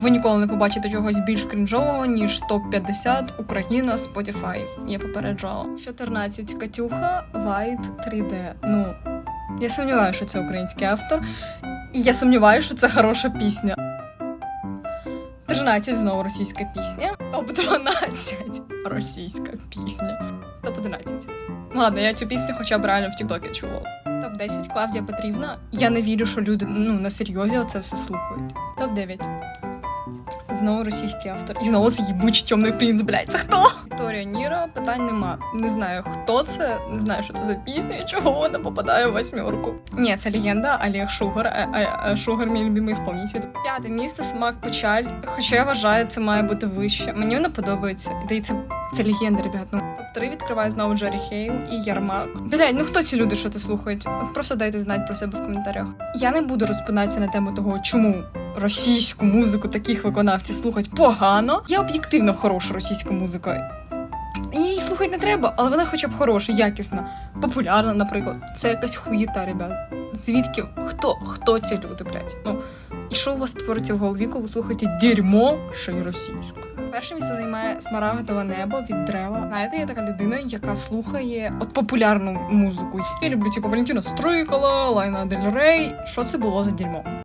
Ви ніколи не побачите чогось більш крінжового, ніж топ-50 Україна Spotify. Я попереджала. 14. Катюха White 3D. Ну, я сумніваюся, що це український автор. І я сумніваюся, що це хороша пісня. 13 знову російська пісня. Топ 12 російська пісня. Топ 11. Ну ладно, я цю пісню хоча б реально в Тіктокі чула. Топ 10 Клавдія Петрівна. Я не вірю, що люди ну на серйозі це все слухають. Топ 9 Знову російський автор. І знову це їбучий темний принц, блядь, це хто? Вікторія Ніра, питань нема. Не знаю, хто це, не знаю, що це за пісня чого вона попадає в восьмерку. Ні, це легенда Олег Шугар. Е, е, е, Шугар мій любимий исполнитель. П'яте місце смак печаль. Хоча я вважаю, це має бути вище. Мені вона подобається. Та й це, це легенда, ребят. Ну топ-3 відкриває знову Джері Хейл і Ярмак. Блядь, ну хто ці люди, що це слухають? От просто дайте знати про себе в коментарях. Я не буду розпинатися на тему того, чому російську музику таких виконавців слухать погано. Є об'єктивно хороша російська музика. Її слухати не треба, але вона хоча б хороша, якісна, популярна, наприклад. Це якась хуєта, ребят. Звідки? Хто? Хто ці люди, блядь? Ну, і що у вас твориться в голові, коли слухаєте дерьмо ще й російською? Перше місце займає смарагдове небо від Древа. Знаєте, я така людина, яка слухає от популярну музику. Я люблю типу Валентина Стрикала, Лайна Дель Рей. Що це було за дерьмо?